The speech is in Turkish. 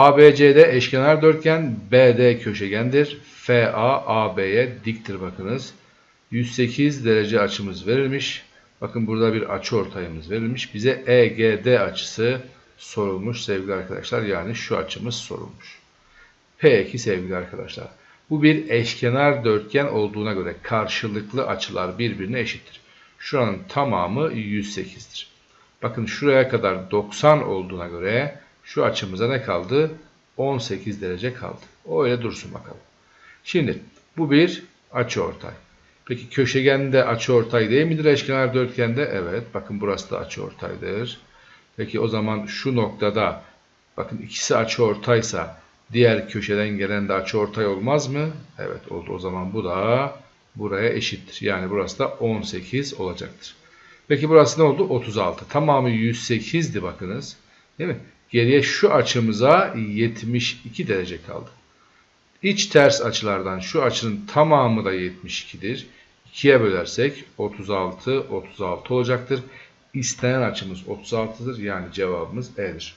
ABCD eşkenar dörtgen, BD köşegendir. FA AB'ye diktir bakınız. 108 derece açımız verilmiş. Bakın burada bir açı ortayımız verilmiş. Bize EGD açısı sorulmuş sevgili arkadaşlar. Yani şu açımız sorulmuş. P2 sevgili arkadaşlar. Bu bir eşkenar dörtgen olduğuna göre karşılıklı açılar birbirine eşittir. Şuranın tamamı 108'dir. Bakın şuraya kadar 90 olduğuna göre şu açımıza ne kaldı? 18 derece kaldı. O öyle dursun bakalım. Şimdi bu bir açı ortay. Peki köşegende açı ortay değil midir eşkenar dörtgende? Evet. Bakın burası da açı ortaydır. Peki o zaman şu noktada bakın ikisi açı ortaysa diğer köşeden gelen de açı ortay olmaz mı? Evet oldu. O zaman bu da buraya eşittir. Yani burası da 18 olacaktır. Peki burası ne oldu? 36. Tamamı 108'di bakınız. Değil mi? Geriye şu açımıza 72 derece kaldı. İç ters açılardan şu açının tamamı da 72'dir. 2'ye bölersek 36, 36 olacaktır. İstenen açımız 36'dır. Yani cevabımız E'dir.